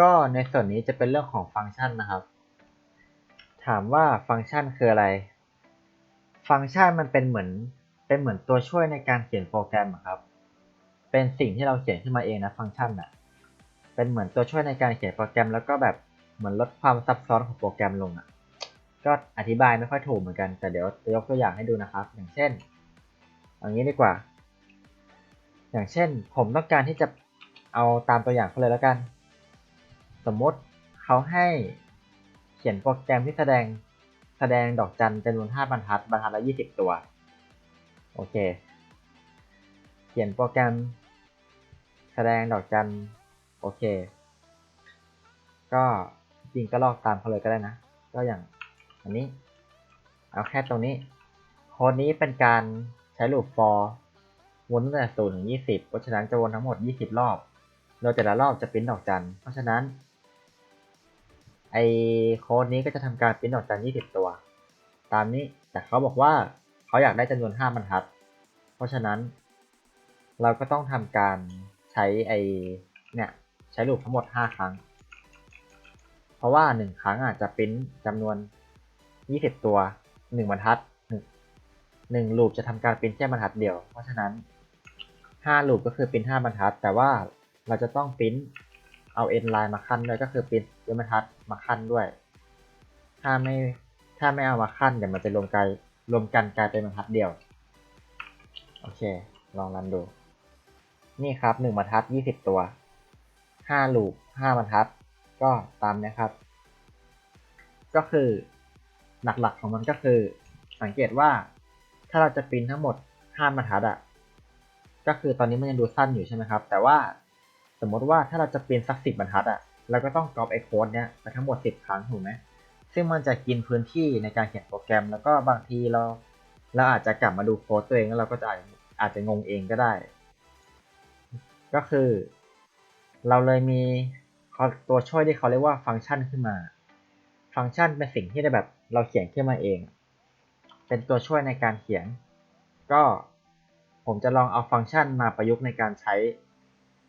ก็ในส่วนนี้จะเป็นเรื่องของฟังก์ชันนะครับ ถามว่าฟังก์ชันคืออะไร ฟังก์ชันมันเป็นเหมือนเป็นเหมือนตัวช่วยในการเขียนโปรแกรมอะครับ เป็นสิ่งที่เราเขียนขึ้นมาเองนะฟังก์ชันอะเป็นเหมือนตัวช่วยในการเขียนโปรแกรม แล้วก็แบบเหมือนลดความซับซ้อนของโปรแกรมลงอะก็อธิบายไม่ค่อยถูกเหมือนกัน แต่เดี๋ยวจะยกตัวอย่างให้ดูนะครับ อย่างเช่นอย่างนี้ดีกว่า อย่างเช่น ผมต้องการที่จะเอาตามตัวอย่างเขาเลยแล้วกัน สมมติเขาให้เขียนโปรแกรมที่แสดงแสดงดอกจันจำนวน 5 บรรทัด บรรทัดละ 20 ตัว โอเค เขียนโปรแกรม แสดงดอกจัน โอเค ก็จริงก็ลอกตามเขาเลยก็ได้นะ ก็อย่างอันนี้ เอาแค่ตรงนี้ โค้ดนี้เป็นการใช้ลูป for วนตั้งแต่0ถึง20 เพราะฉะนั้นจะวนทั้งหมด 20 รอบ โดยแต่ละรอบจะปิ้นดอกจัน เพราะฉะนั้น ไอโค้ดนี้ก็จะทำการปริ้นดอกจัน20 ตัว ตามนี้แต่เขาบอกว่าเขาอยากได้จำนวน5บรรทัด เพราะฉะนั้น เราก็ต้องทำการใช้ไอเนี่ยใช้ลูปทั้งหมด 5 ครั้ง เพราะว่า 1 ครั้งอาจจะปริ้นจำนวน 20 ตัว 1 บรรทัด1ลูปจะทำการปริ้นแค่บรรทัดเดียว เพราะฉะนั้น5ลูปก็คือปริ้น5บรรทัด แต่ว่าเราจะต้องปริ้น เอา end line มาขั้นด้วยก็คือปริ้นบรรทัดมาขั้นด้วย ถ้าไม่ถ้าไม่เอามาขั้นเดี๋ยวมันจะรวมกันรวมกันกลายเป็นบรรทัดเดียว โอเค ลองรันดู นี่ครับ1บรรทัด20ตัว5ลูป5บรรทัด ก็ตามนะครับ ก็คือหลักๆของมันก็คือ สังเกตว่าถ้าเราจะปริ้นทั้งหมด5บรรทัดอะก็คือตอนนี้มันยังดูสั้นอยู่ใช่ไหมครับ แต่ว่า มมติว่าถ้าเราจะเปริ้นสัก10บบรรทัดอะเราก็ต้องก๊อปไอโค้ดเนี้ยไปทั้งหมด10ครั้งถูกไหมซึ่งมันจะกินพื้นที่ในการเขียนโปรแกรม แล้วก็บางทีเราเราอาจจะกลับมาดูโค้ดตัวเองแล้วเราก็จะอาจจะงงเองก็ได้ ก็คือ เราเลยมีตัวช่วยที่เขาเรียกว่าฟังก์ชันขึ้นมา ฟังก์ชันเป็นสิ่งที่ได้แบบเราเขียนขึ้นมาเอง เป็นตัวช่วยในการเขียน ก็ผมจะลองเอาฟังก์ชันมาประยุกต์ในการใช้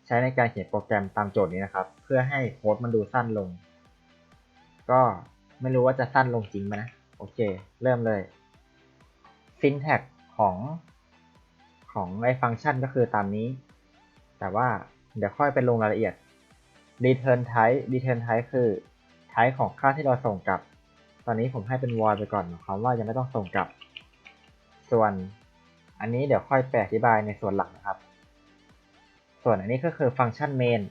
ใช้ในการเขียนโปรแกรมตามโจทย์นี้นะครับ เพื่อให้โค้ดมันดูสั้นลง ก็ไม่รู้ว่าจะสั้นลงจริงไหมนะ โอเค เริ่มเลย syntax ของของไอ้ฟังก์ชันก็คือตามนี้ แต่ว่าเดี๋ยวค่อยไปลงรายละเอียด return type return type คือ type ของค่าที่เราส่งกลับ ตอนนี้ผมให้เป็น void ไปก่อนหมายความว่ายังไม่ต้องส่งกลับ ส่วนอันนี้เดี๋ยวค่อยแปลอธิบายในส่วนหลักนะครับ ส่วนอันนี้ก็คือฟังก์ชัน main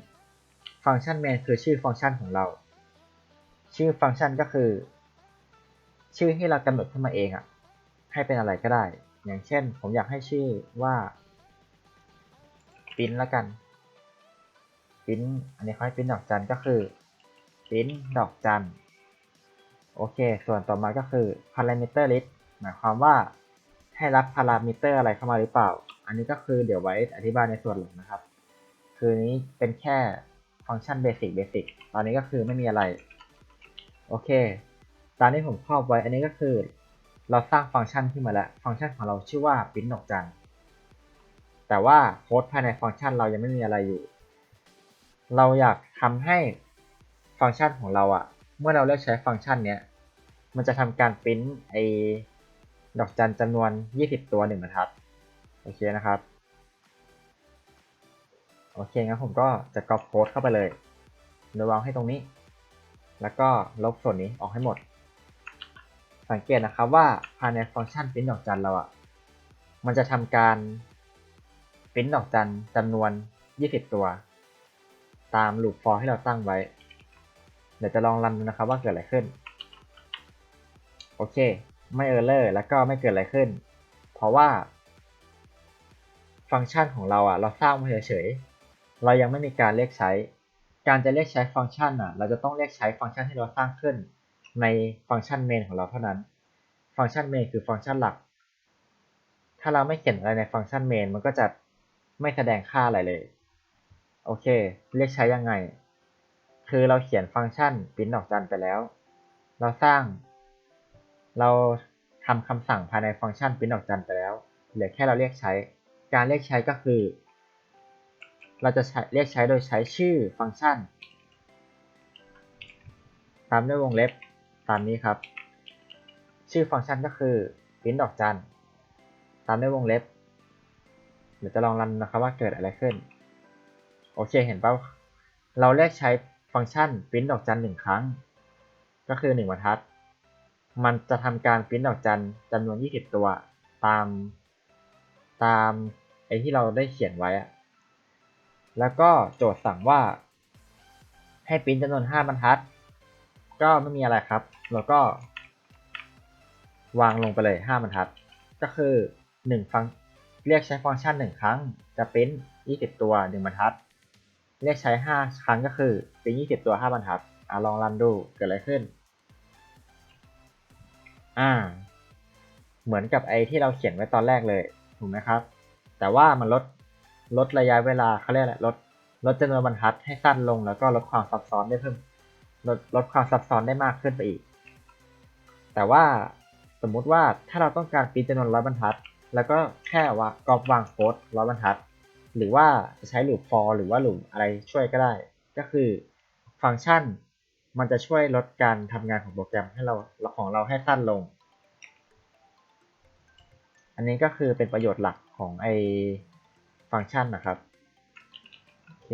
ฟังก์ชัน main คือชื่อฟังก์ชันของเรา ชื่อฟังก์ชันก็คือ ชื่อที่เรากำหนดขึ้นมาเองอะ่ะให้เป็นอะไรก็ได้ อย่างเช่น ผมอยากให้ชื่อว่าปิ้นแล้วกันปิ้นอันนี้เขาให้ปิ้นดอกจันก็คือปิ้นดอกจันโอเค ส่วนต่อมาก็คือ parameter list หมายความว่าให้รับพารามิเตอร์อะไรเข้ามาหรือเปล่า อันนี้ก็คือเดี๋ยวไว้อธิบายในส่วนหลังนะครับ คือนี้เป็นแค่ฟังก์ชันเบสิกเบสิกตอนนี้ก็คือไม่มีอะไร โอเคตามที่ผมครอบไว้ อันนี้ก็คือ เราสร้างฟังก์ชันขึ้นมาแล้ว ฟังก์ชันของเราชื่อว่าปิ้นดอกจัน แต่ว่าโค้ดภายในฟังก์ชันเรายังไม่มีอะไรอยู่ เราอยากทำให้ฟังก์ชันของเราอะเมื่อเราเลือกใช้ฟังก์ชันเนี้ย มันจะทำการปิ้นไอดอกจันจำนวน 20 ตัว1บรรทัด โอเคนะครับ โอเคงั้นผมก็จะกรอบโค้ดเข้าไปเลยโดยวางให้ตรงนี้ แล้วก็ลบส่วนนี้ออกให้หมด สังเกตนะครับว่าภายในฟังก์ชันปริ้นดอกจันเราอะมันจะทำการปริ้นดอกจันจำนวน 20 ตัว ตามลูป for ที่เราตั้งไว้ เดี๋ยวจะลองรันดูนะครับว่าเกิดอะไรขึ้น โอเค ไม่เออร์เลอร์แล้วก็ไม่เกิดอะไรขึ้น เพราะว่า ฟังก์ชันของเราอะเราสร้างมาเฉยๆ เรายังไม่มีการเรียกใช้ การจะเรียกใช้ฟังก์ชันอะ เราจะต้องเรียกใช้ฟังก์ชันที่เราสร้างขึ้น ในฟังก์ชัน main ของเราเท่านั้น ฟังก์ชัน main คือฟังก์ชันหลัก ถ้าเราไม่เขียนอะไรในฟังก์ชัน main มันก็จะไม่แสดงค่าอะไรเลย โอเค เรียกใช้ยังไง คือเราเขียนฟังก์ชันปริ้นดอกจันไปแล้ว เราสร้าง เราทำคำสั่งภายในฟังก์ชันปริ้นดอกจันไปแล้ว เหลือแค่เราเรียกใช้ การเรียกใช้ก็คือ เราจะเรียกใช้โดยใช้ชื่อฟังก์ชัน ตามด้วยวงเล็บตามนี้ครับ ชื่อฟังก์ชันก็คือ print ดอกจัน ตามด้วยวงเล็บ เดี๋ยวจะลองรันนะครับว่าเกิดอะไรขึ้น โอเคเห็นป่าเราเรียกใช้ฟังก์ชัน print ดอกจันหนึ่งครั้ง ก็คือหนึ่งบรรทัด มันจะทำการ print ดอกจันจำนวน 20 ตัวตาม ตามไอที่เราได้เขียนไว้อะ แล้วก็โจทย์สั่งว่า ให้ปริ้นจำนวน 5 บรรทัด ก็ไม่มีอะไรครับเราก็ วางลงไปเลย 5 บรรทัด ก็คือ1ฟังเรียกใช้ฟังก์ชัน 1 ครั้ง จะปริ้น20 ตัว 1 บรรทัด เรียกใช้ 5 ครั้งก็คือปริ้น20 ตัว 5 บรรทัดอะลองรันดูเกิดอะไรขึ้น อ่า เหมือนกับไอที่เราเขียนไว้ตอนแรกเลย ถูกไหมครับ แต่ว่ามันลด ลดระยะเวลาเขาเรียกอะไรลดลดจำนวนบรรทัดให้สั้นลง แล้วก็ลดความซับซ้อนได้เพิ่มลดลดความซับซ้อนได้มากขึ้นไปอีก แต่ว่าสมมุติว่าถ้าเราต้องการปริ้นจำนวนร้อยบรรทัด แล้วก็แค่ว่ากรอบวางโค้ดร้อยบรรทัด หรือว่าจะใช้ loop for หรือว่า loop อะไรช่วยก็ได้ ก็คือฟังก์ชันมันจะช่วยลดการทำงานของโปรแกรมให้เราของเราให้สั้นลง อันนี้ก็คือเป็นประโยชน์หลักของไอ ฟังก์ชันนะครับ โอเค